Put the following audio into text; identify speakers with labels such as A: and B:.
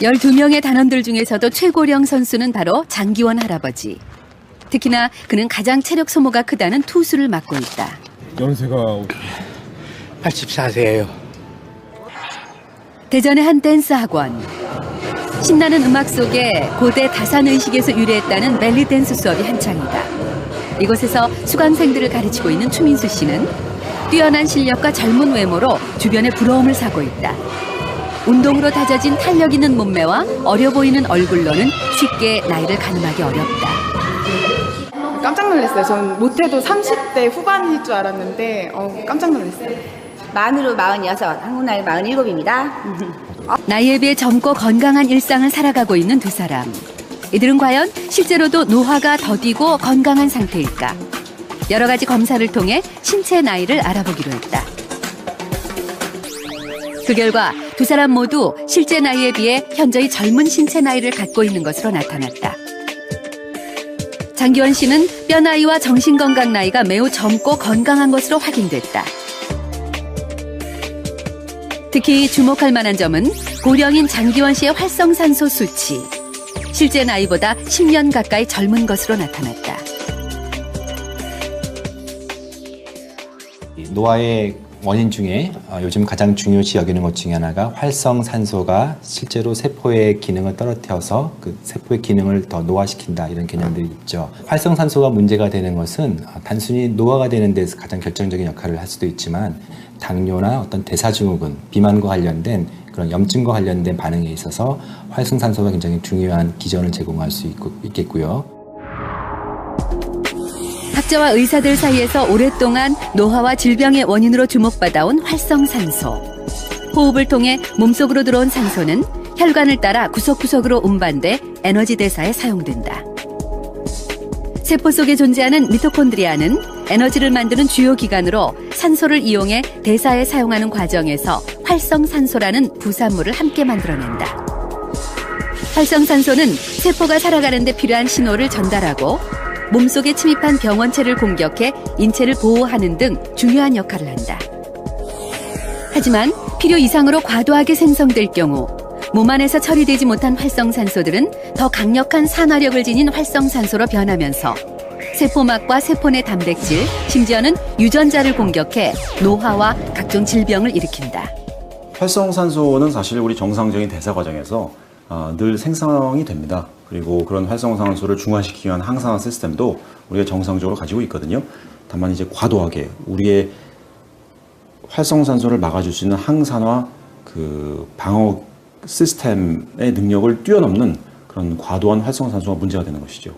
A: 12명의 단원들 중에서도 최고령 선수는 바로 장기원 할아버지. 특히나 그는 가장 체력 소모가 크다는 투수를 맡고 있다.
B: 연세가
C: 84세예요.
A: 대전의 한 댄스 학원. 신나는 음악 속에 고대 다산 의식에서 유래했다는 벨리 댄스 수업이 한창이다. 이곳에서 수강생들을 가르치고 있는 추민수 씨는 뛰어난 실력과 젊은 외모로 주변에 부러움을 사고 있다. 운동으로 다져진 탄력 있는 몸매와 어려 보이는 얼굴로는 쉽게 나이를 가늠하기 어렵다.
D: 깜짝 놀랐어요. 전 못해도 30대 후반일 줄 알았는데 어, 깜짝 놀랐어요.
E: 만으로 46, 한국 나이 47입니다.
A: 나이에 비해 젊고 건강한 일상을 살아가고 있는 두 사람. 이들은 과연 실제로도 노화가 더디고 건강한 상태일까? 여러 가지 검사를 통해 신체 나이를 알아보기로 했다. 그 결과 두 사람 모두 실제 나이에 비해 현저히 젊은 신체 나이를 갖고 있는 것으로 나타났다. 장기원 씨는 뼈 나이와 정신 건강 나이가 매우 젊고 건강한 것으로 확인됐다. 특히 주목할 만한 점은 고령인 장기원 씨의 활성산소 수치. 실제 나이보다 10년 가까이 젊은 것으로 나타났다.
F: 이 노화의 원인 중에 어, 요즘 가장 중요시 여기는 것 중에 하나가 활성산소가 실제로 세포의 기능을 떨어뜨려서 그 세포의 기능을 더 노화시킨다 이런 개념들이 있죠. 활성산소가 문제가 되는 것은 어, 단순히 노화가 되는 데서 가장 결정적인 역할을 할 수도 있지만 당뇨나 어떤 대사증후군, 비만과 관련된 그런 염증과 관련된 반응에 있어서 활성산소가 굉장히 중요한 기전을 제공할 수 있겠고요.
A: 학자와 의사들 사이에서 오랫동안 노화와 질병의 원인으로 주목받아온 활성산소. 호흡을 통해 몸속으로 들어온 산소는 혈관을 따라 구석구석으로 운반돼 에너지 대사에 사용된다. 세포 속에 존재하는 미토콘드리아는 에너지를 만드는 주요 기관으로 산소를 이용해 대사에 사용하는 과정에서 활성산소라는 부산물을 함께 만들어낸다. 활성산소는 세포가 살아가는 데 필요한 신호를 전달하고 몸속에 침입한 병원체를 공격해 인체를 보호하는 등 중요한 역할을 한다. 하지만 필요 이상으로 과도하게 생성될 경우 몸 안에서 처리되지 못한 활성산소들은 더 강력한 산화력을 지닌 활성산소로 변하면서 세포막과 세포 내 단백질, 심지어는 유전자를 공격해 노화와 각종 질병을 일으킨다.
G: 활성산소는 사실 우리 정상적인 대사 과정에서 어, 늘 생성이 됩니다. 그리고 그런 활성산소를 중화시키기 위한 항산화 시스템도 우리가 정상적으로 가지고 있거든요. 다만 이제 과도하게 우리의 활성산소를 막아줄 수 있는 항산화 그 방어 시스템의 능력을 뛰어넘는 그런 과도한 활성산소가 문제가 되는 것이죠.